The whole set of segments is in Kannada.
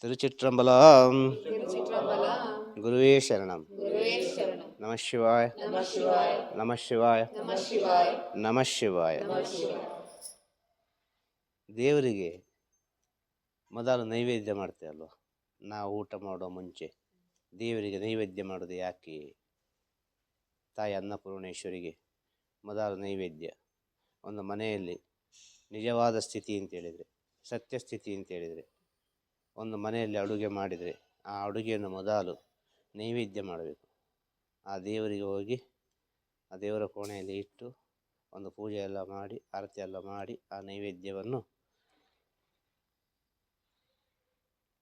ತಿರುಚಿತ್ರಂಬಲ குருவே சரணம். நம சிவாய். நம ಶಿವಾಯ நம ಶಿವಾಯ ದೇವರಿಗೆ ಮೊದಲು ನೈವೇದ್ಯ ಮಾಡ್ತೇವಲ್ವ ನಾವು ಊಟ ಮಾಡೋ ಮುಂಚೆ ದೇವರಿಗೆ ನೈವೇದ್ಯ ಮಾಡೋದು ಯಾಕೆ? ತಾಯಿ ಅನ್ನಪೂರ್ಣೇಶ್ವರಿಗೆ ಮೊದಲು ನೈವೇದ್ಯ. ಒಂದು ಮನೆಯಲ್ಲಿ ನಿಜವಾದ ಸ್ಥಿತಿ ಅಂತೇಳಿದರೆ ಸತ್ಯಸ್ಥಿತಿ ಅಂತೇಳಿದರೆ ಒಂದು ಮನೆಯಲ್ಲಿ ಅಡುಗೆ ಮಾಡಿದರೆ ಆ ಅಡುಗೆಯನ್ನು ಮೊದಲು ನೈವೇದ್ಯ ಮಾಡಬೇಕು. ಆ ದೇವರಿಗೆ ಹೋಗಿ ಆ ದೇವರ ಕೋಣೆಯಲ್ಲಿ ಇಟ್ಟು ಒಂದು ಪೂಜೆ ಎಲ್ಲ ಮಾಡಿ, ಆರತಿ ಎಲ್ಲ ಮಾಡಿ ಆ ನೈವೇದ್ಯವನ್ನು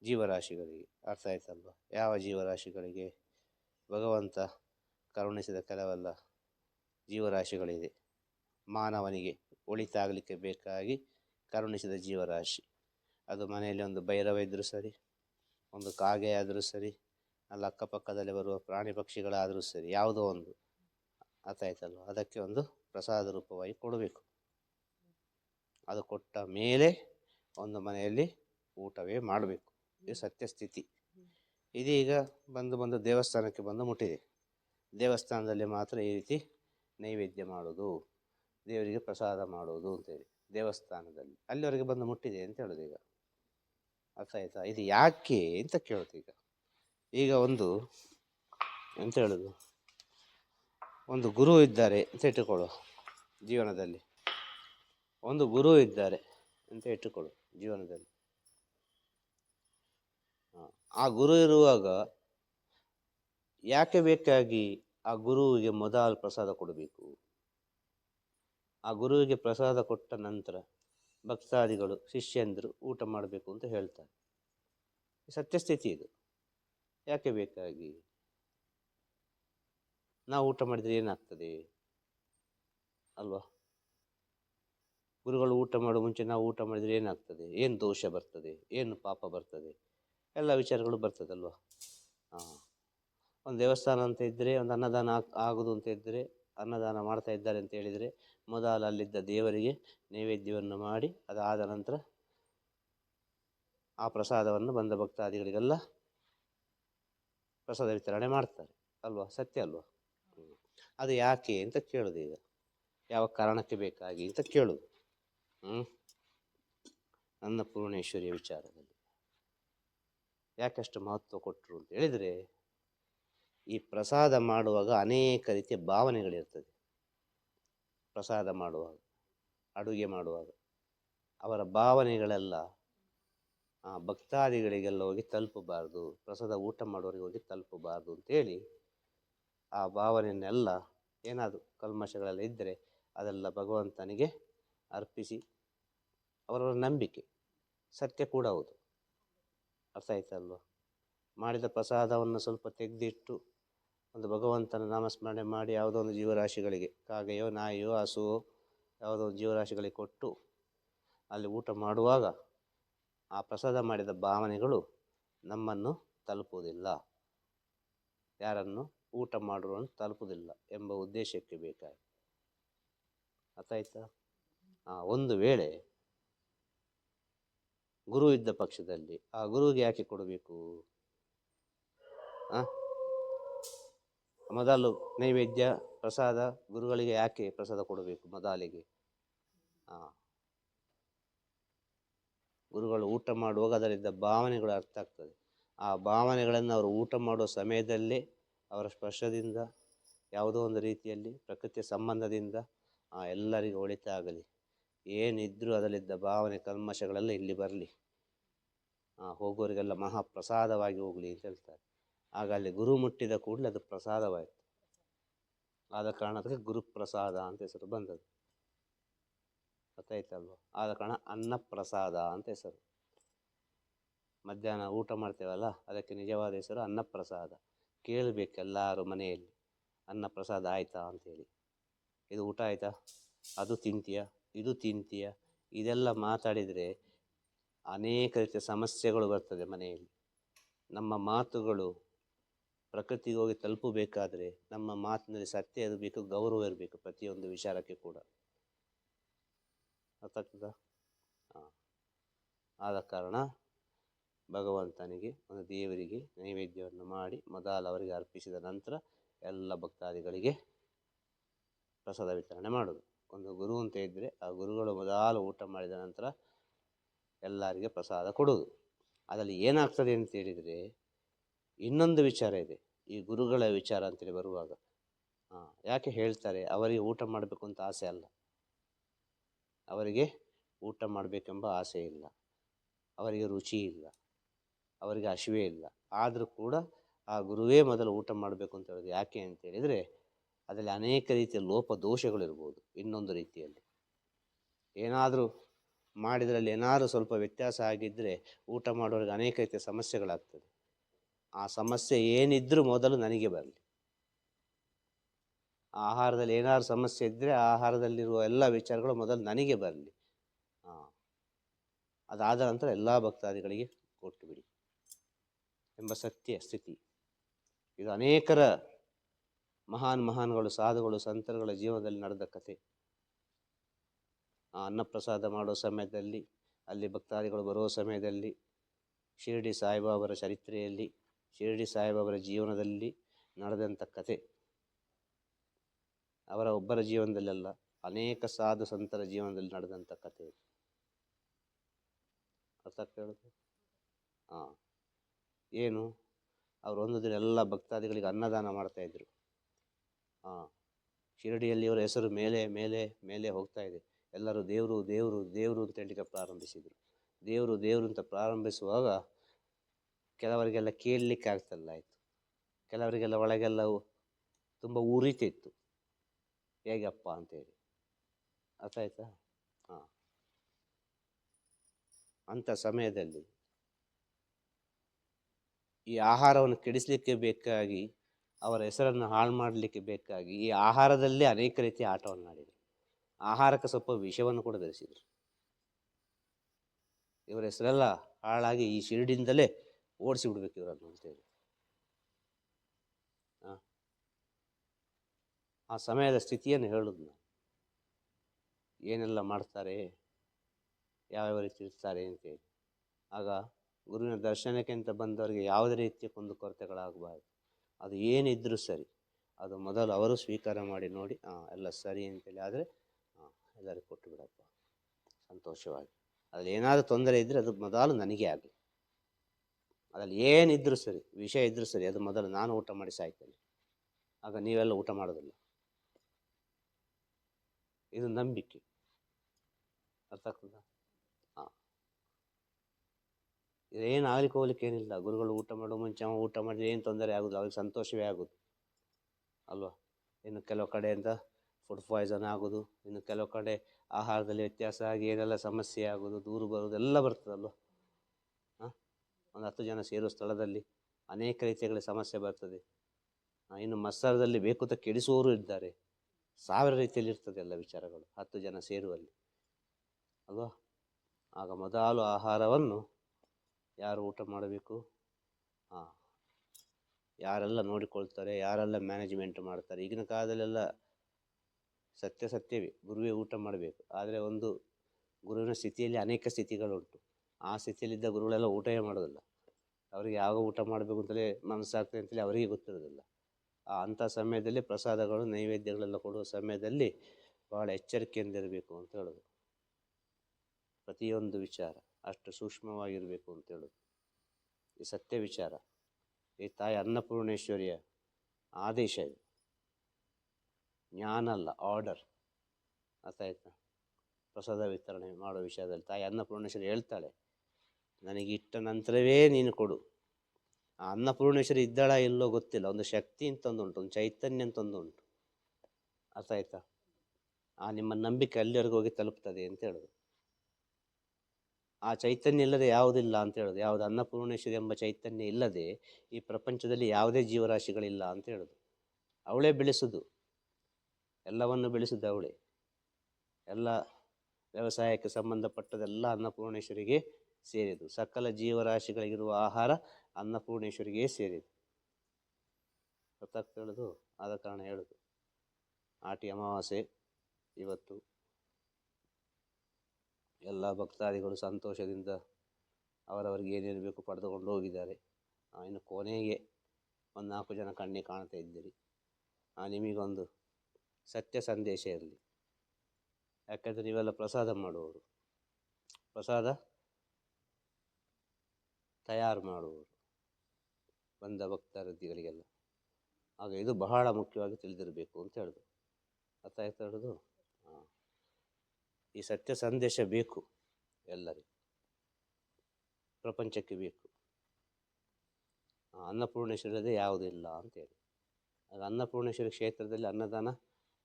ಜೀವರಾಶಿಗಳಿಗೆ ಅರ್ಥ ಆಯ್ತಲ್ವ? ಯಾವ ಜೀವರಾಶಿಗಳಿಗೆ? ಭಗವಂತ ಕರುಣಿಸಿದ ಕೆಲವೆಲ್ಲ ಜೀವರಾಶಿಗಳಿದೆ. ಮಾನವನಿಗೆ ಒಳಿತಾಗಲಿಕ್ಕೆ ಬೇಕಾಗಿ ಕರುಣಿಸಿದ ಜೀವರಾಶಿ. ಅದು ಮನೆಯಲ್ಲಿ ಒಂದು ಭೈರವ ಇದ್ದರೂ ಸರಿ, ಒಂದು ಕಾಗೆ ಆದರೂ ಸರಿ, ಅಲ್ಲಿ ಅಕ್ಕಪಕ್ಕದಲ್ಲಿ ಬರುವ ಪ್ರಾಣಿ ಪಕ್ಷಿಗಳಾದರೂ ಸರಿ, ಯಾವುದೋ ಒಂದು ಅರ್ಥ ಆಯ್ತಲ್ವ? ಅದಕ್ಕೆ ಒಂದು ಪ್ರಸಾದ ರೂಪವಾಗಿ ಕೊಡಬೇಕು. ಅದು ಕೊಟ್ಟ ಮೇಲೆ ಒಂದು ಮನೆಯಲ್ಲಿ ಊಟವೇ ಮಾಡಬೇಕು. ಇದು ಸತ್ಯಸ್ಥಿತಿ ಇದೀಗ ಬಂದು ಬಂದು ದೇವಸ್ಥಾನಕ್ಕೆ ಬಂದು ಮುಟ್ಟಿದೆ. ದೇವಸ್ಥಾನದಲ್ಲಿ ಮಾತ್ರ ಈ ರೀತಿ ನೈವೇದ್ಯ ಮಾಡೋದು ದೇವರಿಗೆ ಪ್ರಸಾದ ಮಾಡೋದು ಅಂತೇಳಿ ದೇವಸ್ಥಾನದಲ್ಲಿ. ಅಲ್ಲಿವರೆಗೆ ಬಂದು ಮುಟ್ಟಿದೆ ಅಂತ ಹೇಳೋದು ಈಗ. ಅರ್ಥ ಆಯ್ತಾ? ಇದು ಯಾಕೆ ಅಂತ ಕೇಳುತ್ತೆ ಈಗ. ಈಗ ಒಂದು, ಎಂತ ಹೇಳೋದು? ಒಂದು ಗುರು ಇದ್ದಾರೆ ಅಂತ ಇಟ್ಟುಕೊಳ್ಳು ಜೀವನದಲ್ಲಿ. ಒಂದು ಗುರು ಇದ್ದಾರೆ ಅಂತ ಇಟ್ಟುಕೊಳ್ಳು ಜೀವನದಲ್ಲಿ. ಆ ಗುರು ಇರುವಾಗ ಯಾಕೆ ಬೇಕಾಗಿ ಆ ಗುರುವಿಗೆ ಮೊದಲು ಪ್ರಸಾದ ಕೊಡಬೇಕು? ಆ ಗುರುವಿಗೆ ಪ್ರಸಾದ ಕೊಟ್ಟ ನಂತರ ಭಕ್ತಾದಿಗಳು, ಶಿಷ್ಯಂದರು ಊಟ ಮಾಡಬೇಕು ಅಂತ ಹೇಳ್ತಾರೆ. ಸತ್ಯಸ್ಥಿತಿ ಇದು. ಯಾಕೆ ಬೇಕಾಗಿ? ನಾವು ಊಟ ಮಾಡಿದರೆ ಏನಾಗ್ತದೆ? ಅಲ್ವಾ? ಗುರುಗಳು ಊಟ ಮಾಡೋ ಮುಂಚೆ ನಾವು ಊಟ ಮಾಡಿದರೆ ಏನಾಗ್ತದೆ? ಏನು ದೋಷ ಬರ್ತದೆ? ಏನು ಪಾಪ ಬರ್ತದೆ? ಎಲ್ಲ ವಿಚಾರಗಳು ಬರ್ತದಲ್ವ? ಹಾಂ ಒಂದು ದೇವಸ್ಥಾನ ಅಂತ ಇದ್ದರೆ ಒಂದು ಅನ್ನದಾನ ಆಗೋದು ಅಂತ ಇದ್ದರೆ ಅನ್ನದಾನ ಮಾಡ್ತಾ ಇದ್ದಾರೆ ಅಂತ ಹೇಳಿದರೆ ಮೊದಲು ಅಲ್ಲಿದ್ದ ದೇವರಿಗೆ ನೈವೇದ್ಯವನ್ನು ಮಾಡಿ, ಅದಾದ ನಂತರ ಆ ಪ್ರಸಾದವನ್ನು ಬಂದ ಭಕ್ತಾದಿಗಳಿಗೆಲ್ಲ ಪ್ರಸಾದ ವಿತರಣೆ ಮಾಡ್ತಾರೆ. ಅಲ್ವಾ? ಸತ್ಯ ಅಲ್ವಾ? ಅದು ಯಾಕೆ ಅಂತ ಕೇಳೋದು ಈಗ. ಯಾವ ಕಾರಣಕ್ಕೆ ಬೇಕಾಗಿ ಅಂತ ಕೇಳೋದು. ಹ್ಞೂ ಅನ್ನಪೂರ್ಣೇಶ್ವರಿಯ ವಿಚಾರದಲ್ಲಿ. ಯಾಕಷ್ಟು ಮಹತ್ವ ಕೊಟ್ಟರು ಅಂತ ಹೇಳಿದರೆ, ಈ ಪ್ರಸಾದ ಮಾಡುವಾಗ ಅನೇಕ ರೀತಿಯ ಭಾವನೆಗಳಿರ್ತದೆ. ಪ್ರಸಾದ ಮಾಡುವಾಗ, ಅಡುಗೆ ಮಾಡುವಾಗ, ಅವರ ಭಾವನೆಗಳೆಲ್ಲ ಭಕ್ತಾದಿಗಳಿಗೆಲ್ಲ ಹೋಗಿ ತಲುಪಬಾರ್ದು, ಪ್ರಸಾದ ಊಟ ಮಾಡೋರಿಗೆ ಹೋಗಿ ತಲುಪಬಾರ್ದು ಅಂತೇಳಿ ಆ ಭಾವನೆಯನ್ನೆಲ್ಲ ಏನಾದರೂ ಕಲ್ಮಶಗಳೆಲ್ಲ ಇದ್ದರೆ ಅದೆಲ್ಲ ಭಗವಂತನಿಗೆ ಅರ್ಪಿಸಿ ಅವರವರ ನಂಬಿಕೆ, ಸತ್ಯ ಕೂಡ ಹೌದು. ಅರ್ಥ ಆಯ್ತಲ್ವ ಮಾಡಿದ ಪ್ರಸಾದವನ್ನು ಸ್ವಲ್ಪ ತೆಗೆದಿಟ್ಟು ಒಂದು ಭಗವಂತನ ನಾಮಸ್ಮರಣೆ ಮಾಡಿ ಯಾವುದೋ ಒಂದು ಜೀವರಾಶಿಗಳಿಗೆ ಕಾಗೆಯೋ ನಾಯಿಯೋ ಹಸುವೋ ಯಾವುದೋ ಒಂದು ಜೀವರಾಶಿಗಳಿಗೆ ಕೊಟ್ಟು ಅಲ್ಲಿ ಊಟ ಮಾಡುವಾಗ ಆ ಪ್ರಸಾದ ಮಾಡಿದ ಭಾವನೆಗಳು ನಮ್ಮನ್ನು ತಲುಪುವುದಿಲ್ಲ. ಯಾರನ್ನು ಊಟ ಮಾಡುವನ್ನು ತಲುಪುವುದಿಲ್ಲ ಎಂಬ ಉದ್ದೇಶಕ್ಕೆ ಬೇಕಾಗಿ. ಅರ್ಥ ಆಯ್ತಾ ಆ, ಒಂದು ವೇಳೆ ಗುರು ಇದ್ದ ಪಕ್ಷದಲ್ಲಿ ಆ ಗುರುವಿಗೆ ಯಾಕೆ ಕೊಡಬೇಕು? ಆ? ಮೊದಲು ನೈವೇದ್ಯ, ಪ್ರಸಾದ, ಗುರುಗಳಿಗೆ ಯಾಕೆ ಪ್ರಸಾದ ಕೊಡಬೇಕು ಮೊದಲಿಗೆ? ಗುರುಗಳು ಊಟ ಮಾಡುವಾಗ ಅದರಿಂದ ಭಾವನೆಗಳು ಅರ್ಥ ಆಗ್ತದೆ. ಆ ಭಾವನೆಗಳನ್ನು ಅವರು ಊಟ ಮಾಡುವ ಸಮಯದಲ್ಲೇ ಅವರ ಸ್ಪರ್ಶದಿಂದ, ಯಾವುದೋ ಒಂದು ರೀತಿಯಲ್ಲಿ ಪ್ರಕೃತಿಯ ಸಂಬಂಧದಿಂದ, ಆ, ಎಲ್ಲರಿಗೂ ಒಳಿತಾಗಲಿ ಏನಿದ್ರೂ ಅದರಲ್ಲಿದ್ದ ಭಾವನೆ ಕಲ್ಮಶಗಳೆಲ್ಲ ಇಲ್ಲಿ ಬರಲಿ. ಹೋಗೋರಿಗೆಲ್ಲ ಮಹಾಪ್ರಸಾದವಾಗಿ ಹೋಗಲಿ ಅಂತ ಹೇಳ್ತಾರೆ. ಆಗ ಅಲ್ಲಿ ಗುರು ಮುಟ್ಟಿದ ಕೂಡಲೇ ಅದು ಪ್ರಸಾದವಾಯಿತು. ಆದ ಕಾರಣ ಅದಕ್ಕೆ ಗುರುಪ್ರಸಾದ ಅಂತ ಹೆಸರು ಬಂದದ್ದು. ಗೊತ್ತಾಯ್ತಲ್ವ? ಆದ ಕಾರಣ ಅನ್ನಪ್ರಸಾದ ಅಂತ ಹೆಸರು. ಮಧ್ಯಾಹ್ನ ಊಟ ಮಾಡ್ತೇವಲ್ಲ, ಅದಕ್ಕೆ ನಿಜವಾದ ಹೆಸರು ಅನ್ನಪ್ರಸಾದ. ಕೇಳಬೇಕು ಎಲ್ಲರೂ ಮನೆಯಲ್ಲಿ, ಅನ್ನಪ್ರಸಾದ ಆಯ್ತಾ ಅಂತೇಳಿ ಇದು ಊಟ ಆಯ್ತಾ? ಅದು ತಿಂತೀಯ? ಇದು ತಿಂತೀಯ? ಇದೆಲ್ಲ ಮಾತಾಡಿದರೆ ಅನೇಕ ರೀತಿಯ ಸಮಸ್ಯೆಗಳು ಬರ್ತದೆ ಮನೆಯಲ್ಲಿ. ನಮ್ಮ ಮಾತುಗಳು ಪ್ರಕೃತಿಗೆ ಹೋಗಿ ತಲುಪಬೇಕಾದ್ರೆ ನಮ್ಮ ಮಾತಿನಲ್ಲಿ ಸತ್ಯ ಇರಬೇಕು, ಗೌರವ ಇರಬೇಕು ಪ್ರತಿಯೊಂದು ವಿಚಾರಕ್ಕೆ ಕೂಡ. ಅರ್ಥ ಆಗ್ತದಾ? ಹಾಂ. ಆದ ಕಾರಣ ಭಗವಂತನಿಗೆ ಒಂದು ದೇವರಿಗೆ ನೈವೇದ್ಯವನ್ನು ಮಾಡಿ ಮೊದಲು ಅವರಿಗೆ ಅರ್ಪಿಸಿದ ನಂತರ ಎಲ್ಲ ಭಕ್ತಾದಿಗಳಿಗೆ ಪ್ರಸಾದ ವಿತರಣೆ ಮಾಡೋದು. ಒಂದು ಗುರು ಅಂತ ಇದ್ದರೆ ಆ ಗುರುಗಳು ಮೊದಲು ಊಟ ಮಾಡಿದ ನಂತರ ಎಲ್ಲರಿಗೆ ಪ್ರಸಾದ ಕೊಡೋದು. ಅದರಲ್ಲಿ ಏನಾಗ್ತದೆ ಅಂತ ಹೇಳಿದರೆ ಇನ್ನೊಂದು ವಿಚಾರ ಇದೆ. ಈ ಗುರುಗಳ ವಿಚಾರ ಅಂತೇಳಿ ಬರುವಾಗ ಯಾಕೆ ಹೇಳ್ತಾರೆ, ಅವರಿಗೆ ಊಟ ಮಾಡಬೇಕು ಅಂತ ಆಸೆ ಅಲ್ಲ. ಅವರಿಗೆ ಊಟ ಮಾಡಬೇಕೆಂಬ ಆಸೆ ಇಲ್ಲ. ಅವರಿಗೆ ರುಚಿ ಇಲ್ಲ. ಅವರಿಗೆ ಹಸಿವೆ ಇಲ್ಲ. ಆದರೂ ಕೂಡ ಆ ಗುರುವೇ ಮೊದಲು ಊಟ ಮಾಡಬೇಕು ಅಂತ ಹೇಳೋದು ಯಾಕೆ ಅಂತ ಹೇಳಿದರೆ, ಅದರಲ್ಲಿ ಅನೇಕ ರೀತಿಯ ಲೋಪ ದೋಷಗಳಿರ್ಬೋದು ಇನ್ನೊಂದು ರೀತಿಯಲ್ಲಿ. ಏನಾದರೂ ಮಾಡಿದ್ರಲ್ಲಿ ಏನಾದರೂ ಸ್ವಲ್ಪ ವ್ಯತ್ಯಾಸ ಆಗಿದ್ದರೆ ಊಟ ಮಾಡೋರಿಗೆ ಅನೇಕ ರೀತಿಯ ಸಮಸ್ಯೆಗಳಾಗ್ತದೆ. ಆ ಸಮಸ್ಯೆ ಏನಿದ್ರೂ ಮೊದಲು ನನಗೆ ಬರಲಿ. ಆಹಾರದಲ್ಲಿ ಏನಾದ್ರು ಸಮಸ್ಯೆ ಇದ್ದರೆ ಆಹಾರದಲ್ಲಿರುವ ಎಲ್ಲ ವಿಚಾರಗಳು ಮೊದಲು ನನಗೆ ಬರಲಿ. ಅದಾದ ನಂತರ ಎಲ್ಲ ಭಕ್ತಾದಿಗಳಿಗೆ ಕೊಟ್ಟು ಎಂಬ ಸತ್ಯ ಸ್ಥಿತಿ. ಇದು ಅನೇಕರ ಮಹಾನ್ ಮಹಾನ್ಗಳು, ಸಾಧುಗಳು, ಸಂತರುಗಳ ಜೀವನದಲ್ಲಿ ನಡೆದ ಕಥೆ. ಆ ಅನ್ನಪ್ರಸಾದ ಮಾಡೋ ಸಮಯದಲ್ಲಿ, ಅಲ್ಲಿ ಭಕ್ತಾದಿಗಳು ಬರೋ ಸಮಯದಲ್ಲಿ, ಶಿರಡಿ ಸಾಯಿಬಾಬರ ಚರಿತ್ರೆಯಲ್ಲಿ ಶಿರಡಿ ಸಾಯಿಬಾಬರ ಜೀವನದಲ್ಲಿ ನಡೆದಂಥ ಕತೆ. ಅವರ ಒಬ್ಬರ ಜೀವನದಲ್ಲೆಲ್ಲ, ಅನೇಕ ಸಾಧು ಸಂತರ ಜೀವನದಲ್ಲಿ ನಡೆದಂಥ ಕತೆ. ಅರ್ಥ ಹೇಳೋದು ಹಾಂ ಏನು? ಅವರು ಒಂದು ದಿನ ಎಲ್ಲ ಭಕ್ತಾದಿಗಳಿಗೆ ಅನ್ನದಾನ ಮಾಡ್ತಾಯಿದ್ರು ಹಾಂ ಶಿರಡಿಯಲ್ಲಿ ಇವರ ಹೆಸರು ಮೇಲೆ ಮೇಲೆ ಮೇಲೆ ಹೋಗ್ತಾ ಇದೆ. ಎಲ್ಲರೂ ದೇವರು ದೇವರು ದೇವರು ಅಂತ ಹೇಳಲಿಕ್ಕೆ ಪ್ರಾರಂಭಿಸಿದರು. ದೇವರು ದೇವರು ಅಂತ ಪ್ರಾರಂಭಿಸುವಾಗ ಕೆಲವರಿಗೆಲ್ಲ ಕೇಳಲಿಕ್ಕೆ ಆಗ್ತಲ್ಲ ಆಯಿತು. ಕೆಲವರಿಗೆಲ್ಲ ಒಳಗೆಲ್ಲ ತುಂಬ ಉರಿತಿತ್ತು ಹೇಗಪ್ಪ ಅಂತೇಳಿ. ಅರ್ಥ ಆಯ್ತಾ? ಹಾಂ. ಅಂಥ ಸಮಯದಲ್ಲಿ ಈ ಆಹಾರವನ್ನು ಕೆಡಿಸಲಿಕ್ಕೆ ಬೇಕಾಗಿ ಅವರ ಹೆಸರನ್ನು ಹಾಳು ಮಾಡಲಿಕ್ಕೆ ಬೇಕಾಗಿ ಈ ಆಹಾರದಲ್ಲೇ ಅನೇಕ ರೀತಿಯ ಆಟವನ್ನು ಆಡಿದರು. ಆಹಾರಕ್ಕೆ ಸ್ವಲ್ಪ ವಿಷವನ್ನು ಕೂಡ ಧರಿಸಿದರು. ಇವರ ಹೆಸರೆಲ್ಲ ಹಾಳಾಗಿ ಈ ಶಿರಡಿಂದಲೇ ಓಡಿಸಿ ಬಿಡ್ಬೇಕು ಇವರನ್ನು ಅಂತೇಳಿ. ಆ. ಆ ಸಮಯದ ಸ್ಥಿತಿಯನ್ನು ಹೇಳುದು ನಾನು. ಏನೆಲ್ಲ ಮಾಡ್ತಾರೆ, ಯಾವ್ಯಾವ ರೀತಿ ಇರ್ತಾರೆ ಅಂತೇಳಿ. ಆಗ ಗುರುವಿನ ದರ್ಶನಕ್ಕೆ ಅಂತ ಬಂದವರಿಗೆ ಯಾವುದೇ ರೀತಿಯ ಕುಂದುಕೊರತೆಗಳಾಗಬಾರ್ದು ಅದು ಏನಿದ್ರೂ ಸರಿ. ಅದು ಮೊದಲು ಅವರು ಸ್ವೀಕಾರ ಮಾಡಿ ನೋಡಿ ಎಲ್ಲ ಸರಿ ಅಂತೇಳಿ ಆದರೆ ಎಲ್ಲರಿಗೂ ಕೊಟ್ಟು ಬಿಡಪ್ಪ. ಸಂತೋಷವಾಗಿ. ಅದ್ರಲ್ಲಿ ಏನಾದರೂ ತೊಂದರೆ ಇದ್ದರೆ ಅದು ಮೊದಲು ನನಗೆ ಆಗಲಿ. ಅದ್ರಲ್ಲಿ ಏನಿದ್ರು ಸರಿ, ವಿಷಯ ಇದ್ರೂ ಸರಿ, ಅದು ಮೊದಲು ನಾನು ಊಟ ಮಾಡಿ ಸಾಯ್ತೇನೆ. ಆಗ ನೀವೆಲ್ಲ ಊಟ ಮಾಡೋದಿಲ್ಲ. ಇದು ನಂಬಿಕೆ. ಅರ್ಥ ಆಗ್ತದ? ಹಾಂ. ಇದೇನು ಆಗ್ಲಿಕ್ಕೆ ಹೋಗ್ಲಿಕ್ಕೆ ಏನಿಲ್ಲ. ಗುರುಗಳು ಊಟ ಮಾಡೋ ಮುಂಚೆ ಅವ ಊಟ ಮಾಡಿದ್ರೆ ಏನು ತೊಂದರೆ ಆಗೋದು ಅವ್ರಿಗೆ ಸಂತೋಷವೇ ಆಗೋದು. ಅಲ್ವಾ? ಇನ್ನು ಕೆಲವು ಕಡೆಯಿಂದ ಫುಡ್ ಪಾಯ್ಸನ್ ಆಗೋದು, ಇನ್ನು ಕೆಲವು ಕಡೆ ಆಹಾರದಲ್ಲಿ ವ್ಯತ್ಯಾಸ ಆಗಿ ಏನೆಲ್ಲ ಸಮಸ್ಯೆ ಆಗೋದು, ದೂರು ಬರೋದು, ಎಲ್ಲ ಬರ್ತದಲ್ವ? ಒಂದು ಹತ್ತು ಜನ ಸೇರೋ ಸ್ಥಳದಲ್ಲಿ ಅನೇಕ ರೀತಿಗಳ ಸಮಸ್ಯೆ ಬರ್ತದೆ. ಇನ್ನು ಮತ್ಸರದಲ್ಲಿ ಬೇಕು ಅಂತ ಕೆಡಿಸುವವರು ಇದ್ದಾರೆ. ಸಾವಿರ ರೀತಿಯಲ್ಲಿ ಇರ್ತದೆ ಎಲ್ಲ ವಿಚಾರಗಳು, ಹತ್ತು ಜನ ಸೇರುವಲ್ಲಿ. ಅಲ್ವಾ? ಆಗ ಮೊದಲು ಆಹಾರವನ್ನು ಯಾರು ಊಟ ಮಾಡಬೇಕು? ಹಾಂ ಯಾರೆಲ್ಲ ನೋಡಿಕೊಳ್ತಾರೆ, ಯಾರೆಲ್ಲ ಮ್ಯಾನೇಜ್ಮೆಂಟ್ ಮಾಡ್ತಾರೆ? ಈಗಿನ ಕಾಲದಲ್ಲೆಲ್ಲ ಸತ್ಯ ಸತ್ಯವೇ, ಗುರುವೇ ಊಟ ಮಾಡಬೇಕು. ಆದರೆ ಒಂದು ಗುರುವಿನ ಸ್ಥಿತಿಯಲ್ಲಿ ಅನೇಕ ಸ್ಥಿತಿಗಳುಂಟು. ಆ ಸ್ಥಿತಿಯಲ್ಲಿದ್ದ ಗುರುಗಳೆಲ್ಲ ಊಟವೇ ಮಾಡೋದಿಲ್ಲ. ಅವರಿಗೆ ಯಾವಾಗ ಊಟ ಮಾಡಬೇಕು ಅಂತಲೇ ಮನಸ್ಸಾಗ್ತದೆ ಅಂತಲೇ ಅವರಿಗೆ ಗೊತ್ತಿರೋದಿಲ್ಲ. ಆ ಅಂಥ ಸಮಯದಲ್ಲಿ ಪ್ರಸಾದಗಳು, ನೈವೇದ್ಯಗಳೆಲ್ಲ ಕೊಡುವ ಸಮಯದಲ್ಲಿ ಭಾಳ ಎಚ್ಚರಿಕೆಯಿಂದ ಇರಬೇಕು ಅಂತ ಹೇಳೋದು. ಪ್ರತಿಯೊಂದು ವಿಚಾರ ಅಷ್ಟು ಸೂಕ್ಷ್ಮವಾಗಿರಬೇಕು ಅಂತ ಹೇಳೋದು. ಈ ಸತ್ಯ ವಿಚಾರ. ಈ ತಾಯಿ ಅನ್ನಪೂರ್ಣೇಶ್ವರಿಯ ಆದೇಶ ಇದು. ಜ್ಞಾನ ಅಲ್ಲ, ಆರ್ಡರ್. ಅರ್ಥ ಆಯ್ತಾ? ಪ್ರಸಾದ ವಿತರಣೆ ಮಾಡೋ ವಿಷಯದಲ್ಲಿ ತಾಯಿ ಅನ್ನಪೂರ್ಣೇಶ್ವರಿ ಹೇಳ್ತಾಳೆ. ನನಗೆ ಇಟ್ಟ ನಂತರವೇ ನೀನು ಕೊಡು. ಆ ಅನ್ನಪೂರ್ಣೇಶ್ವರಿ ಇದ್ದಾಳ ಇಲ್ಲೋ ಗೊತ್ತಿಲ್ಲ. ಒಂದು ಶಕ್ತಿ ಅಂತ ಒಂದು ಉಂಟು ಒಂದು ಚೈತನ್ಯ ಅಂತ ಒಂದು ಉಂಟು ಅರ್ಥ ಆಯ್ತಾ? ಆ ನಿಮ್ಮ ನಂಬಿಕೆ ಅಲ್ಲಿವರೆಗೂ ಹೋಗಿ ತಲುಪ್ತದೆ ಅಂತ ಹೇಳೋದು. ಆ ಚೈತನ್ಯ ಇಲ್ಲದೆ ಯಾವುದಿಲ್ಲ ಅಂತ ಹೇಳೋದು. ಯಾವುದು ಅನ್ನಪೂರ್ಣೇಶ್ವರಿ ಎಂಬ ಚೈತನ್ಯ ಇಲ್ಲದೆ ಈ ಪ್ರಪಂಚದಲ್ಲಿ ಯಾವುದೇ ಜೀವರಾಶಿಗಳಿಲ್ಲ ಅಂತ ಹೇಳೋದು. ಅವಳೇ ಬೆಳೆಸುದು. ಎಲ್ಲವನ್ನು ಬೆಳೆಸುದು ಅವಳೇ. ಎಲ್ಲ ವ್ಯವಸಾಯಕ್ಕೆ ಸಂಬಂಧಪಟ್ಟದೆಲ್ಲ ಅನ್ನಪೂರ್ಣೇಶ್ವರಿಗೆ ಸೇರಿದು ಸಕಲ ಜೀವರಾಶಿಗಳಿಗಿರುವ ಆಹಾರ ಅನ್ನಪೂರ್ಣೇಶ್ವರಿಗೆ ಸೇರಿದ್ದು. ಗೊತ್ತಾಗ್ತಾ ಹೇಳೋದು, ಆದ ಕಾರಣ ಹೇಳೋದು. ಆಟಿ ಅಮಾವಾಸ್ಯೆ, ಇವತ್ತು ಎಲ್ಲ ಭಕ್ತಾದಿಗಳು ಸಂತೋಷದಿಂದ ಅವರವರಿಗೆ ಏನೇನು ಬೇಕು ಪಡೆದುಕೊಂಡು ಹೋಗಿದ್ದಾರೆ. ಇನ್ನು ಕೊನೆಗೆ ಒಂದು ನಾಲ್ಕು ಜನ ಕಣ್ಣಿಗೆ ಕಾಣ್ತಾ ಇದ್ದೀರಿ. ನಿಮಗೊಂದು ಸತ್ಯ ಸಂದೇಶ ಇರಲಿ. ಯಾಕಂದರೆ ನೀವೆಲ್ಲ ಪ್ರಸಾದ ಮಾಡುವವರು. ಪ್ರಸಾದ ತಯಾರು ಮಾಡುವುದು ಬಂದ ಭಕ್ತಾದಿಗಳಿಗೆಲ್ಲ ಆಗ ಇದು ಬಹಳ ಮುಖ್ಯವಾಗಿ ತಿಳಿದಿರಬೇಕು ಅಂತ ಹೇಳಿದ್ರು. ಅರ್ಥ ಆಯ್ತು ಹೇಳೋದು? ಈ ಸತ್ಯ ಸಂದೇಶ ಬೇಕು ಎಲ್ಲರಿಗೂ. ಪ್ರಪಂಚಕ್ಕೆ ಬೇಕು. ಅನ್ನಪೂರ್ಣೇಶ್ವರದೇ ಯಾವುದಿಲ್ಲ ಅಂತೇಳಿ ಆಗ ಅನ್ನಪೂರ್ಣೇಶ್ವರಿ ಕ್ಷೇತ್ರದಲ್ಲಿ ಅನ್ನದಾನ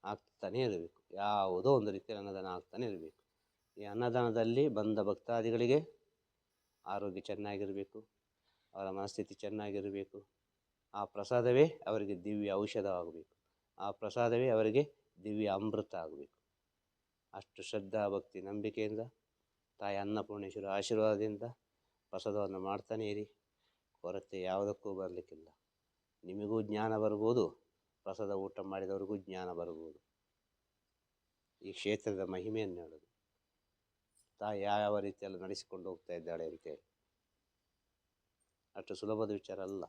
ಆಗ್ತಾನೇ ಇರಬೇಕು. ಯಾವುದೋ ಒಂದು ರೀತಿಯಲ್ಲಿ ಅನ್ನದಾನ ಆಗ್ತಾನೆ ಇರಬೇಕು. ಈ ಅನ್ನದಾನದಲ್ಲಿ ಬಂದ ಭಕ್ತಾದಿಗಳಿಗೆ ಆರೋಗ್ಯ ಚೆನ್ನಾಗಿರಬೇಕು, ಅವರ ಮನಸ್ಥಿತಿ ಚೆನ್ನಾಗಿರಬೇಕು, ಆ ಪ್ರಸಾದವೇ ಅವರಿಗೆ ದಿವ್ಯ ಔಷಧವಾಗಬೇಕು, ಆ ಪ್ರಸಾದವೇ ಅವರಿಗೆ ದಿವ್ಯ ಅಮೃತ ಆಗಬೇಕು. ಅಷ್ಟು ಶ್ರದ್ಧಾ, ಭಕ್ತಿ, ನಂಬಿಕೆಯಿಂದ ತಾಯಿ ಅನ್ನಪೂರ್ಣೇಶ್ವರ ಆಶೀರ್ವಾದದಿಂದ ಪ್ರಸಾದವನ್ನು ಮಾಡ್ತಾನೇ ಇರಿ. ಕೊರತೆ ಯಾವುದಕ್ಕೂ ಬರಲಿಕ್ಕಿಲ್ಲ. ನಿಮಗೂ ಜ್ಞಾನ ಬರ್ಬೋದು, ಪ್ರಸಾದ ಊಟ ಮಾಡಿದವರಿಗೂ ಜ್ಞಾನ ಬರ್ಬೋದು. ಈ ಕ್ಷೇತ್ರದ ಮಹಿಮೆಯನ್ನು ಹೇಳೋದು. ತಾಯಿ ಯಾವ ರೀತಿಯಲ್ಲಿ ನಡೆಸಿಕೊಂಡು ಹೋಗ್ತಾ ಇದ್ದಾಳೆ ಅಂತೇಳಿ. ಅಷ್ಟು ಸುಲಭದ ವಿಚಾರ ಅಲ್ಲ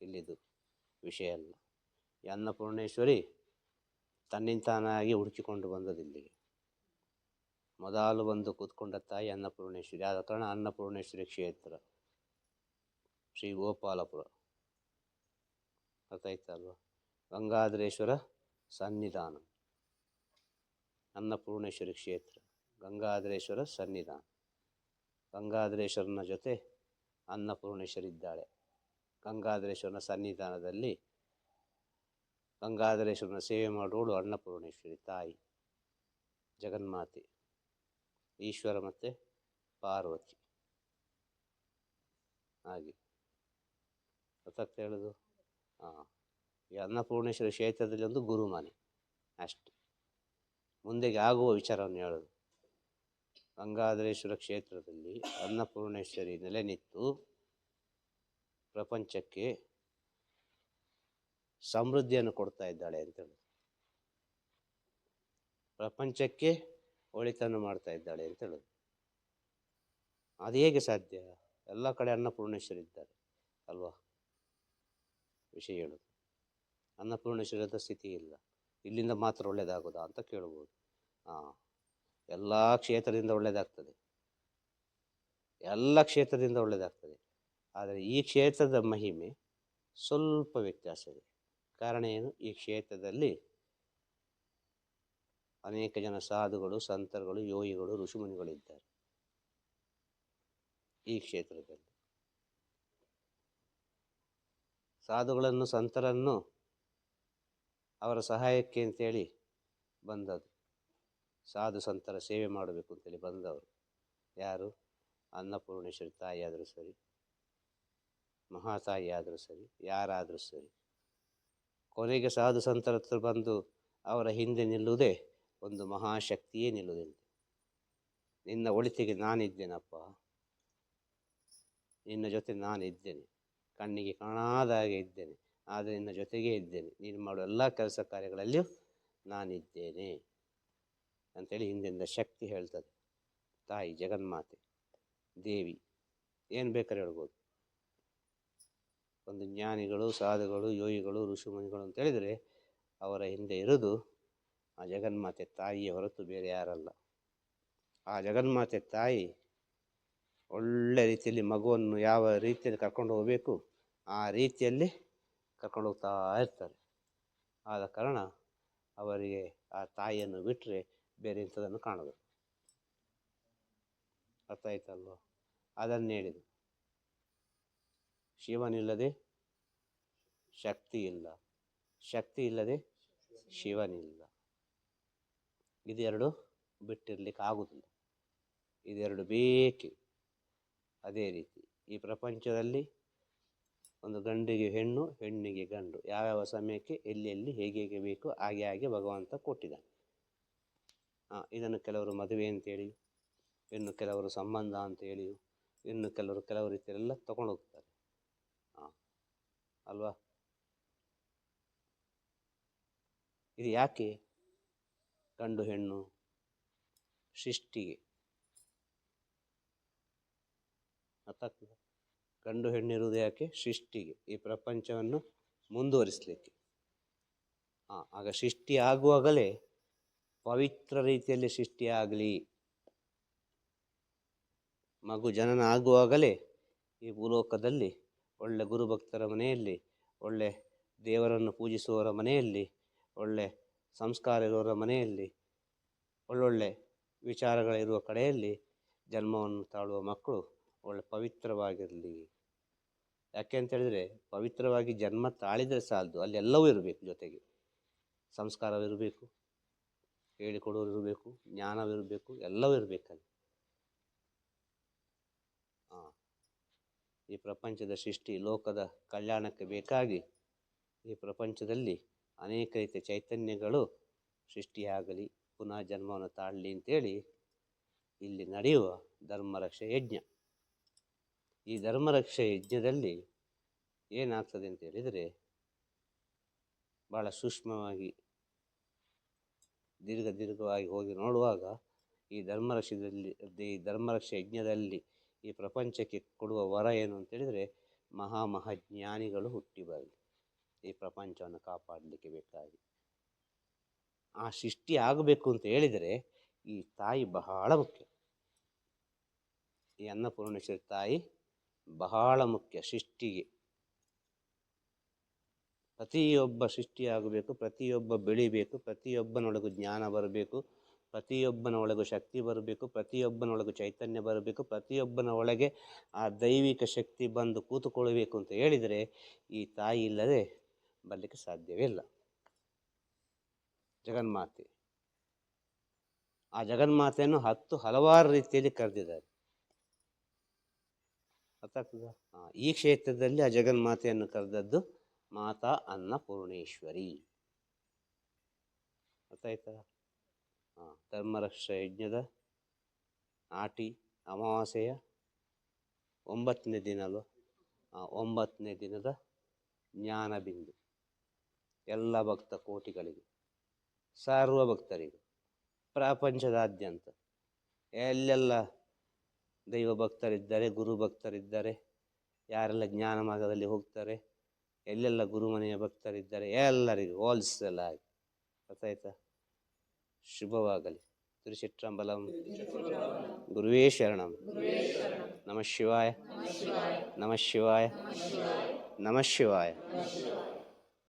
ಇಲ್ಲಿದು ವಿಷಯ ಅಲ್ಲ. ಅನ್ನಪೂರ್ಣೇಶ್ವರಿ ಅನ್ನಪೂರ್ಣೇಶ್ವರಿ ತನ್ನಿಂತಾನಾಗಿ ಹುಡುಕಿಕೊಂಡು ಬಂದದ್ದು ಇಲ್ಲಿಗೆ. ಮೊದಲು ಬಂದು ಕೂತ್ಕೊಂಡ ತಾಯಿ ಅನ್ನಪೂರ್ಣೇಶ್ವರಿ, ಆದ ಕಾರಣ ಅನ್ನಪೂರ್ಣೇಶ್ವರಿ ಕ್ಷೇತ್ರ, ಶ್ರೀ ಗೋಪಾಲಪುರ. ಅರ್ಥ ಆಯ್ತಲ್ವಾ ಗಂಗಾಧರೇಶ್ವರ ಸನ್ನಿಧಾನ, ಅನ್ನಪೂರ್ಣೇಶ್ವರಿ ಕ್ಷೇತ್ರ. ಗಂಗಾಧರೇಶ್ವರ ಸನ್ನಿಧಾನ. ಗಂಗಾಧರೇಶ್ವರನ ಜೊತೆ ಅನ್ನಪೂರ್ಣೇಶ್ವರಿದ್ದಾಳೆ. ಗಂಗಾಧರೇಶ್ವರನ ಸನ್ನಿಧಾನದಲ್ಲಿ ಗಂಗಾಧರೇಶ್ವರನ ಸೇವೆ ಮಾಡುವಳು ಅನ್ನಪೂರ್ಣೇಶ್ವರಿ ತಾಯಿ, ಜಗನ್ಮಾತೆ, ಈಶ್ವರ ಮತ್ತು ಪಾರ್ವತಿ. ಹಾಗೆ. ಗೊತ್ತಾಗ್ತಾ ಹೇಳೋದು? ಹಾಂ ಈ ಅನ್ನಪೂರ್ಣೇಶ್ವರಿ ಕ್ಷೇತ್ರದಲ್ಲಿ ಒಂದು ಗುರುಮನೆ, ಅಷ್ಟೆ. ಮುಂದೆಗೆ ಆಗುವ ವಿಚಾರವನ್ನು ಹೇಳೋದು. ಗಂಗಾಧರೇಶ್ವರ ಕ್ಷೇತ್ರದಲ್ಲಿ ಅನ್ನಪೂರ್ಣೇಶ್ವರಿ ನೆಲೆ ನಿಂತು ಪ್ರಪಂಚಕ್ಕೆ ಸಮೃದ್ಧಿಯನ್ನು ಕೊಡ್ತಾ ಇದ್ದಾಳೆ ಅಂತ ಹೇಳೋದು ಪ್ರಪಂಚಕ್ಕೆ ಒಳಿತನ್ನು ಮಾಡ್ತಾ ಇದ್ದಾಳೆ ಅಂತ ಹೇಳೋದು ಅದು ಹೇಗೆ ಸಾಧ್ಯ? ಎಲ್ಲ ಕಡೆ ಅನ್ನಪೂರ್ಣೇಶ್ವರಿ ಇದ್ದಾರೆ ಅಲ್ವಾ? ವಿಷಯ ಹೇಳೋದು ಅನ್ನಪೂರ್ಣೇಶ್ವರದ ಸ್ಥಿತಿ ಇಲ್ಲ. ಇಲ್ಲಿಂದ ಮಾತ್ರ ಒಳ್ಳೆಯದಾಗೋದಾ ಅಂತ ಕೇಳ್ಬೋದು. ಹಾಂ ಎಲ್ಲ ಕ್ಷೇತ್ರದಿಂದ ಒಳ್ಳೆಯದಾಗ್ತದೆ ಎಲ್ಲ ಕ್ಷೇತ್ರದಿಂದ ಒಳ್ಳೆಯದಾಗ್ತದೆ ಆದರೆ ಈ ಕ್ಷೇತ್ರದ ಮಹಿಮೆ ಸ್ವಲ್ಪ ವ್ಯತ್ಯಾಸ ಇದೆ. ಕಾರಣ ಏನು? ಈ ಕ್ಷೇತ್ರದಲ್ಲಿ ಅನೇಕ ಜನ ಸಾಧುಗಳು, ಸಂತರುಗಳು, ಯೋಗಿಗಳು ಋಷಿಮುನಿಗಳಿದ್ದಾರೆ ಈ ಕ್ಷೇತ್ರದಲ್ಲಿ. ಸಾಧುಗಳನ್ನು, ಸಂತರನ್ನು ಅವರ ಸಹಾಯಕ್ಕೆ ಅಂತೇಳಿ ಬಂದದ್ದು. ಸಾಧು ಸಂತರ ಸೇವೆ ಮಾಡಬೇಕು ಅಂತೇಳಿ ಬಂದವರು. ಯಾರು? ಅನ್ನಪೂರ್ಣೇಶ್ವರಿ ತಾಯಿ ಆದರೂ ಸರಿ ಮಹಾತಾಯಿ ಆದರೂ ಸರಿ, ಯಾರಾದರೂ ಸರಿ. ಕೊನೆಗೆ ಸಾಧು ಸಂತರ ಹತ್ರ ಬಂದು ಅವರ ಹಿಂದೆ ನಿಲ್ಲುವುದೇ ಒಂದು ಮಹಾಶಕ್ತಿಯೇ ನಿಲ್ಲುವುದಂತೆ ನಿನ್ನ ಒಳಿತಿಗೆ ನಾನಿದ್ದೇನಪ್ಪ? ನಿನ್ನ ಜೊತೆ ನಾನು ಇದ್ದೇನೆ. ಕಣ್ಣಿಗೆ ಕಾಣಾದ ಹಾಗೆ ಇದ್ದೇನೆ. ಆದರೆ ನಿನ್ನ ಜೊತೆಗೇ ಇದ್ದೇನೆ. ನೀನು ಮಾಡುವ ಎಲ್ಲ ಕೆಲಸ ಕಾರ್ಯಗಳಲ್ಲಿಯೂ ನಾನಿದ್ದೇನೆ. ಅಂತೇಳಿ ಹಿಂದಿಂದ ಶಕ್ತಿ ಹೇಳ್ತದೆ. ತಾಯಿ ಜಗನ್ಮಾತೆ, ದೇವಿ, ಏನು ಬೇಕಾದ್ರೆ ಹೇಳ್ಬೋದು. ಒಂದು ಜ್ಞಾನಿಗಳು, ಸಾಧುಗಳು, ಯೋಗಿಗಳು, ಋಷಿಮುನಿಗಳು ಅಂತ ಹೇಳಿದರೆ ಅವರ ಹಿಂದೆ ಇರೋದು ಆ ಜಗನ್ಮಾತೆ ತಾಯಿಯ ಹೊರತು ಬೇರೆ ಯಾರಲ್ಲ. ಆ ಜಗನ್ಮಾತೆ ತಾಯಿ ಒಳ್ಳೆ ರೀತಿಯಲ್ಲಿ ಮಗುವನ್ನು ಯಾವ ರೀತಿಯಲ್ಲಿ ಕರ್ಕೊಂಡು ಹೋಗಬೇಕು, ಆ ರೀತಿಯಲ್ಲಿ ಕರ್ಕೊಂಡು ಹೋಗ್ತಾ ಇರ್ತಾರೆ. ಆದ ಕಾರಣ ಅವರಿಗೆ ಆ ತಾಯಿಯನ್ನು ಬಿಟ್ಟರೆ ಬೇರೆ ಇಂಥದ್ದನ್ನು ಕಾಣಬೇಕು ಅರ್ಥ ಆಯ್ತಲ್ವ? ಅದನ್ನು ಹೇಳಿದೆ. ಶಿವನಿಲ್ಲದೆ ಶಕ್ತಿ ಇಲ್ಲ. ಶಕ್ತಿ ಇಲ್ಲದೆ ಶಿವನಿಲ್ಲ. ಇದೆರಡು ಬಿಟ್ಟಿರ್ಲಿಕ್ಕೆ ಆಗುವುದಿಲ್ಲ ಇದೆರಡು ಬೇಕೆ. ಅದೇ ರೀತಿ ಈ ಪ್ರಪಂಚದಲ್ಲಿ ಒಂದು ಗಂಡಿಗೆ ಹೆಣ್ಣು, ಹೆಣ್ಣಿಗೆ ಗಂಡು. ಯಾವ್ಯಾವ ಸಮಯಕ್ಕೆ, ಎಲ್ಲಿ ಎಲ್ಲಿ, ಹೇಗೆ ಹೇಗೆ ಬೇಕು, ಹಾಗೆ ಹಾಗೆ ಭಗವಂತ ಕೊಟ್ಟಿದ್ದಾನೆ. ಇದನ್ನು ಕೆಲವರು ಮದುವೆ ಅಂತೇಳಿ, ಇನ್ನು ಕೆಲವರು ಸಂಬಂಧ ಅಂತೇಳಿ, ಇನ್ನು ಕೆಲವರು ಕೆಲವು ರೀತಿಯಲ್ಲೆಲ್ಲ ತಗೊಂಡು ಹೋಗ್ತಾರೆ ಹಾಂ ಅಲ್ವಾ? ಇದು ಯಾಕೆ ಗಂಡು ಹೆಣ್ಣು ಸೃಷ್ಟಿಗೆ? ಗಂಡು ಗಂಡು ಹೆಣ್ಣಿರುವುದು ಯಾಕೆ ಸೃಷ್ಟಿಗೆ? ಈ ಪ್ರಪಂಚವನ್ನು ಮುಂದುವರಿಸಲಿಕ್ಕೆ. ಹಾಂ ಆಗ ಸೃಷ್ಟಿ ಆಗುವಾಗಲೇ ಪವಿತ್ರ ರೀತಿಯಲ್ಲಿ ಸೃಷ್ಟಿಯಾಗಲಿ. ಮಗು ಜನನ ಆಗುವಾಗಲೇ ಈ ಭೂಲೋಕದಲ್ಲಿ ಒಳ್ಳೆ ಗುರುಭಕ್ತರ ಮನೆಯಲ್ಲಿ, ಒಳ್ಳೆ ದೇವರನ್ನು ಪೂಜಿಸುವವರ ಮನೆಯಲ್ಲಿ, ಒಳ್ಳೆ ಸಂಸ್ಕಾರ ಇರುವವರ ಮನೆಯಲ್ಲಿ, ಒಳ್ಳೊಳ್ಳೆ ವಿಚಾರಗಳಿರುವ ಕಡೆಯಲ್ಲಿ ಜನ್ಮವನ್ನು ತಾಳುವ ಮಕ್ಕಳು ಒಳ್ಳೆ ಪವಿತ್ರವಾಗಿರಲಿ. ಯಾಕೆ ಅಂತ ಹೇಳಿದರೆ ಪವಿತ್ರವಾಗಿ ಜನ್ಮ ತಾಳಿದರೆ ಸಾಲದು, ಅಲ್ಲಿ ಎಲ್ಲವೂ ಇರಬೇಕು ಜೊತೆಗೆ. ಸಂಸ್ಕಾರವಿರಬೇಕು. ಹೇಳಿಕೊಡೋರು ಇರಬೇಕು ಜ್ಞಾನವಿರಬೇಕು ಎಲ್ಲವೂ ಇರಬೇಕಲ್ಲಿ ಹಾಂ ಈ ಪ್ರಪಂಚದ ಸೃಷ್ಟಿ, ಲೋಕದ ಕಲ್ಯಾಣಕ್ಕೆ ಬೇಕಾಗಿ ಈ ಪ್ರಪಂಚದಲ್ಲಿ ಅನೇಕ ರೀತಿಯ ಚೈತನ್ಯಗಳು ಸೃಷ್ಟಿಯಾಗಲಿ, ಪುನಃ ಜನ್ಮವನ್ನು ತಾಳಲಿ ಅಂತೇಳಿ ಇಲ್ಲಿ ನಡೆಯುವ ಧರ್ಮರಕ್ಷೆ ಯಜ್ಞ. ಈ ಧರ್ಮರಕ್ಷೆ ಯಜ್ಞದಲ್ಲಿ ಏನಾಗ್ತದೆ ಅಂತ ಹೇಳಿದರೆ ಭಾಳ ಸೂಕ್ಷ್ಮವಾಗಿ ದೀರ್ಘ ದೀರ್ಘವಾಗಿ ಹೋಗಿ ನೋಡುವಾಗ ಈ ಧರ್ಮರಕ್ಷದಲ್ಲಿ, ಈ ಧರ್ಮರಕ್ಷ ಯಜ್ಞದಲ್ಲಿ ಈ ಪ್ರಪಂಚಕ್ಕೆ ಕೊಡುವ ವರ ಏನು ಅಂತೇಳಿದರೆ ಮಹಾ ಮಹಾಜ್ಞಾನಿಗಳು ಹುಟ್ಟಿ ಬರಲಿ. ಈ ಪ್ರಪಂಚವನ್ನು ಕಾಪಾಡಲಿಕ್ಕೆ ಬೇಕಾಗಿ. ಆ ಸೃಷ್ಟಿ ಆಗಬೇಕು ಅಂತ ಹೇಳಿದರೆ ಈ ತಾಯಿ ಬಹಳ ಮುಖ್ಯ. ಈ ಅನ್ನಪೂರ್ಣೇಶ್ವರಿ ತಾಯಿ ಬಹಳ ಮುಖ್ಯ ಸೃಷ್ಟಿಗೆ. ಪ್ರತಿಯೊಬ್ಬ ಸೃಷ್ಟಿಯಾಗಬೇಕು, ಪ್ರತಿಯೊಬ್ಬ ಬೆಳಿಬೇಕು, ಪ್ರತಿಯೊಬ್ಬನೊಳಗೂ ಜ್ಞಾನ ಬರಬೇಕು ಪ್ರತಿಯೊಬ್ಬನ ಒಳಗೂ ಶಕ್ತಿ ಬರಬೇಕು, ಪ್ರತಿಯೊಬ್ಬನೊಳಗೂ ಚೈತನ್ಯ ಬರಬೇಕು ಪ್ರತಿಯೊಬ್ಬನ ಒಳಗೆ ಆ ದೈವಿಕ ಶಕ್ತಿ ಬಂದು ಕೂತುಕೊಳ್ಳಬೇಕು ಅಂತ ಹೇಳಿದರೆ ಈ ತಾಯಿ ಇಲ್ಲದೆ ಬರಲಿಕ್ಕೆ ಸಾಧ್ಯವೇ ಇಲ್ಲ. ಜಗನ್ಮಾತೆ. ಆ ಜಗನ್ಮಾತೆಯನ್ನು ಹತ್ತು ಹಲವಾರು ರೀತಿಯಲ್ಲಿ ಕರೆದಿದ್ದಾರೆ. ಅರ್ಥ ಈ ಕ್ಷೇತ್ರದಲ್ಲಿ ಆ ಜಗನ್ಮಾತೆಯನ್ನು ಕರೆದದ್ದು ಮಾತಾ ಅನ್ನಪೂರ್ಣೇಶ್ವರಿ ಗೊತ್ತಾಯ್ತಾ ಹಾಂ ಧರ್ಮರಕ್ಷ ಯಜ್ಞದ ನಾಟಿ ಅಮಾವಾಸ್ಯೆಯ ಒಂಬತ್ತನೇ ದಿನ ಒಂಬತ್ತನೇ ದಿನದ ಜ್ಞಾನ ಬಿಂದು ಎಲ್ಲ ಭಕ್ತ ಕೋಟಿಗಳಿಗೆ, ಸರ್ವ ಭಕ್ತರಿಗೆ, ಪ್ರಪಂಚದಾದ್ಯಂತ ಎಲ್ಲೆಲ್ಲ ದೈವ ಭಕ್ತರಿದ್ದಾರೆ, ಗುರು ಭಕ್ತರಿದ್ದಾರೆ, ಯಾರೆಲ್ಲ ಜ್ಞಾನ ಮಾರ್ಗದಲ್ಲಿ ಹೋಗ್ತಾರೆ ಎಲ್ಲೆಲ್ಲ ಗುರುಮನೆಯ ಭಕ್ತರಿದ್ದಾರೆ, ಎಲ್ಲರಿಗೂ ಹೋಲ್ಸೆಲ್ಲ ಆಗಿ. ಗೊತ್ತಾಯ್ತಾ ಶುಭವಾಗಲಿ. ತಿರುಚಿಟ್ರಂಬಲಂ. ಗುರುವೇ ಶರಣಂ. ನಮಃ ಶಿವಾಯ. ನಮಃ ಶಿವಾಯ. ನಮಃ ಶಿವಾಯ.